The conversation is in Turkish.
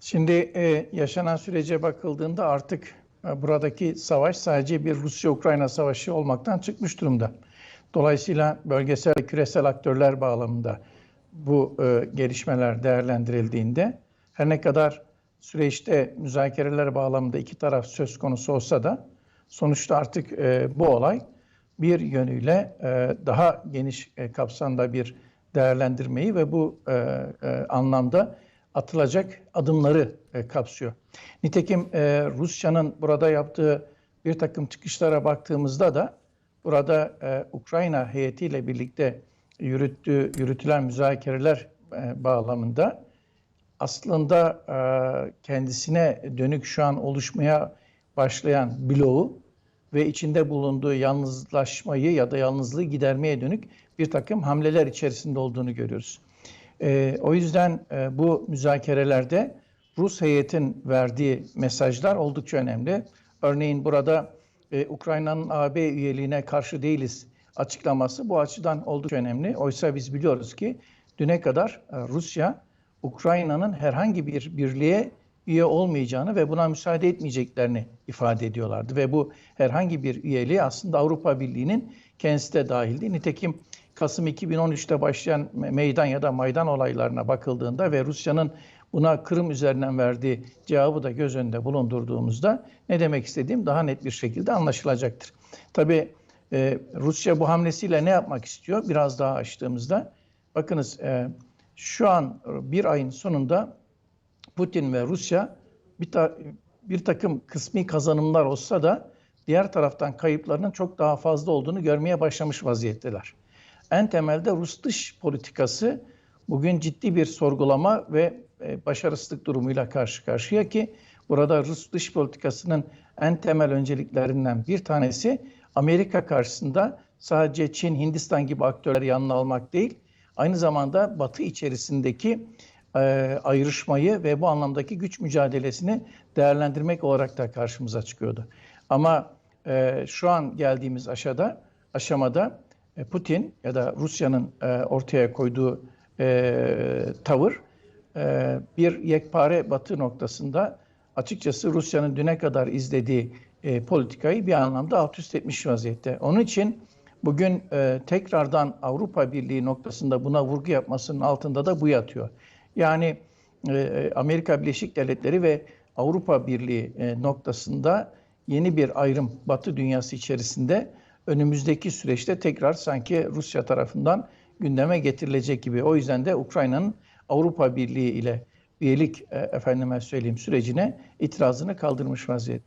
Şimdi e, yaşanan sürece bakıldığında artık e, buradaki savaş sadece bir Rusya-Ukrayna savaşı olmaktan çıkmış durumda. Dolayısıyla bölgesel ve küresel aktörler bağlamında bu e, gelişmeler değerlendirildiğinde her ne kadar süreçte müzakereler bağlamında iki taraf söz konusu olsa da sonuçta artık e, bu olay bir yönüyle e, daha geniş e, kapsamda bir değerlendirmeyi ve bu e, e, anlamda atılacak adımları e, kapsıyor. Nitekim e, Rusya'nın burada yaptığı bir takım çıkışlara baktığımızda da burada e, Ukrayna heyetiyle birlikte yürüttüğü, yürütülen müzakereler e, bağlamında aslında e, kendisine dönük şu an oluşmaya başlayan bloğu ve içinde bulunduğu yalnızlaşmayı ya da yalnızlığı gidermeye dönük bir takım hamleler içerisinde olduğunu görüyoruz. E, o yüzden e, bu müzakerelerde Rus heyetin verdiği mesajlar oldukça önemli. Örneğin burada e, Ukrayna'nın AB üyeliğine karşı değiliz açıklaması bu açıdan oldukça önemli. Oysa biz biliyoruz ki düne kadar e, Rusya Ukrayna'nın herhangi bir birliğe üye olmayacağını ve buna müsaade etmeyeceklerini ifade ediyorlardı. Ve bu herhangi bir üyeliği aslında Avrupa Birliği'nin kendisi de dahildi. Nitekim Kasım 2013'te başlayan meydan ya da maydan olaylarına bakıldığında ve Rusya'nın buna Kırım üzerinden verdiği cevabı da göz önünde bulundurduğumuzda ne demek istediğim daha net bir şekilde anlaşılacaktır. Tabii e, Rusya bu hamlesiyle ne yapmak istiyor? Biraz daha açtığımızda bakınız e, şu an bir ayın sonunda Putin ve Rusya bir, ta, bir takım kısmi kazanımlar olsa da diğer taraftan kayıplarının çok daha fazla olduğunu görmeye başlamış vaziyetteler. En temelde Rus dış politikası bugün ciddi bir sorgulama ve e, başarısızlık durumuyla karşı karşıya ki burada Rus dış politikasının en temel önceliklerinden bir tanesi Amerika karşısında sadece Çin, Hindistan gibi aktörleri yanına almak değil, aynı zamanda Batı içerisindeki e, ayrışmayı ve bu anlamdaki güç mücadelesini değerlendirmek olarak da karşımıza çıkıyordu. Ama e, şu an geldiğimiz aşamada, aşamada Putin ya da Rusya'nın e, ortaya koyduğu e, tavır e, bir yekpare Batı noktasında açıkçası Rusya'nın düne kadar izlediği e, politikayı bir anlamda alt üst etmiş vaziyette. Onun için bugün e, tekrardan Avrupa Birliği noktasında buna vurgu yapmasının altında da bu yatıyor. Yani e, Amerika Birleşik Devletleri ve Avrupa Birliği e, noktasında yeni bir ayrım Batı dünyası içerisinde önümüzdeki süreçte tekrar sanki Rusya tarafından gündeme getirilecek gibi. O yüzden de Ukrayna'nın Avrupa Birliği ile üyelik e, efendime söyleyeyim sürecine itirazını kaldırmış vaziyette.